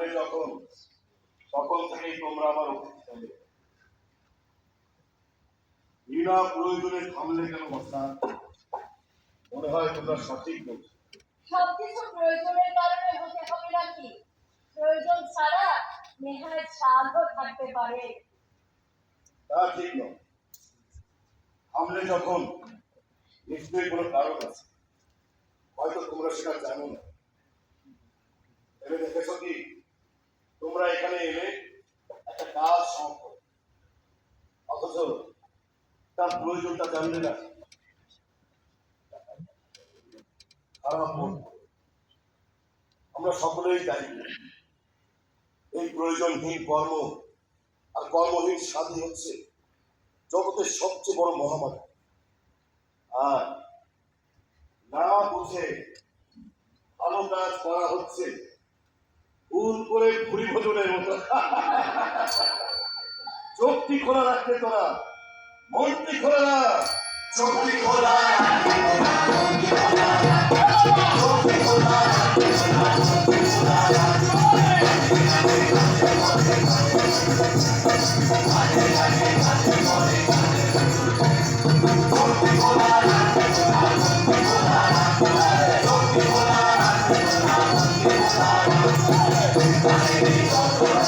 থামলে যখন তখন থেকেই তোমরা আমার অতিথি বিনা প্রয়োজনে থামলে কেন কথা মনে হয় তোমরা সঠিক বলছো সবকিছু প্রয়োজনের কারণে হতে হবে নাকি? প্রয়োজন ছাড়া নেহায় সাধও থাকতে পারে। তা ঠিক নয়। থামলে যখন নিশ্চয়ই কোনো কারণ আছে। হয়তো তোমরা সেটা জানো না। ভেবে দেখেছ কি? একটা কাজ অথচ তার প্রয়োজনটা না। আমরা সকলেই জানি এই প্রয়োজনহীন কর্ম আর কর্মহীন সাধী হচ্ছে জগতের সবচেয়ে বড় মহামারী। আর না বুঝে ভালো কাজ করা হচ্ছে ভুল করে ভুরি ভোজনের মতো। চোখটি খোলা রাখতে তোরা মনটি খোলা রাখ। চোখটি খোলা